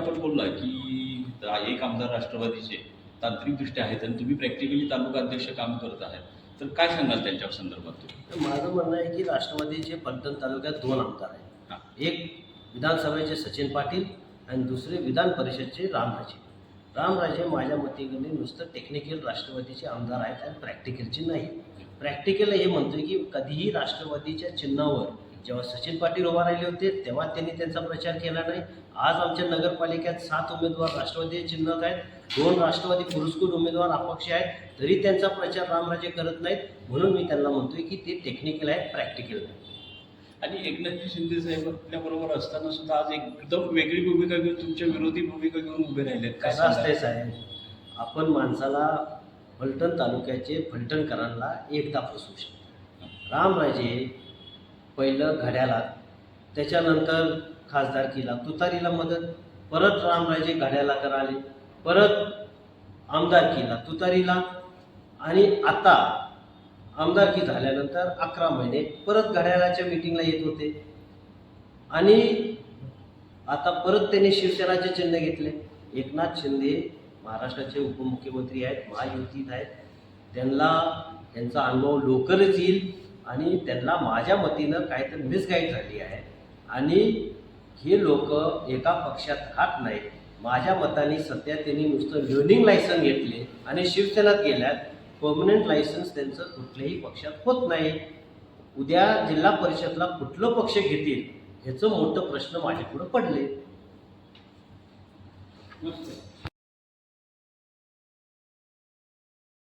आपण बोलला की एक आमदार राष्ट्रवादीचे तांत्रिकदृष्ट्या आहेत आणि तुम्ही प्रॅक्टिकली तालुका अध्यक्ष काम करत आहात. तर काय सांगाल त्यांच्या संदर्भात तुम्ही? माझं म्हणणं आहे की राष्ट्रवादीचे पलटण तालुक्यात दोन आमदार आहेत. एक विधानसभेचे सचिन पाटील आणि दुसरे विधान परिषदचे रामराजे. रामराजे माझ्या मतीकडे नुसतं टेक्निकल राष्ट्रवादीचे आमदार आहेत आणि प्रॅक्टिकलचे नाही. प्रॅक्टिकल हे म्हणतोय की कधीही राष्ट्रवादीच्या चिन्हावर जेव्हा सचिन पाटील उभा राहिले होते तेव्हा त्यांनी त्यांचा प्रचार केला नाही. आज आमच्या नगरपालिकेत सात उमेदवार राष्ट्रवादी चिन्हात आहेत. दोन राष्ट्रवादी पुरस्कृत उमेदवार अपक्ष आहेत. तरी त्यांचा प्रचार रामराजे करत नाहीत. म्हणून मी त्यांना म्हणतोय की ते टेक्निकल आहेत प्रॅक्टिकल नाही आणि एकनाथजी शिंदे साहेब आपल्याबरोबर असताना सुद्धा आज एकदम वेगळी भूमिका घेऊन तुमच्या विरोधी भूमिका घेऊन उभे राहिलेत. काय कसं असतंय? साहेब? आपण माणसाला फलटण तालुक्याचे फलटणकरांना एकदा फसवू शकतो. रामराजे पहिलं घड्याला त्याच्यानंतर खासदारकीला तुतारीला मदत परत रामराजे घड्याला कराले परत आमदारकीला तुतारीला आणि आता आमदारकी झाल्यानंतर अकरा महिने परत घड्याळाच्या मिटिंगला येत होते. आणि आता परत त्यांनी शिवसेनाचे चिन्ह घेतले. एकनाथ शिंदे महाराष्ट्राचे उपमुख्यमंत्री आहेत महायुतीत आहेत. त्यांना त्यांचा अनुभव लवकरच येईल. आणि त्यांना माझ्या मतीनं काहीतरी मिसगाईड झाली आहे. आणि हे लोक एका पक्षात राहत नाहीत. माझ्या मताने सध्या त्यांनी नुसतं लर्निंग लायसन घेतले आणि शिवसेनात गेल्यात. परमनंट लायसन्स त्यांचं कुठल्याही पक्षात होत नाही. उद्या जिल्हा परिषदला कुठलं पक्ष घेतील ह्याचं मोठं प्रश्न माझ्यापुढं पडले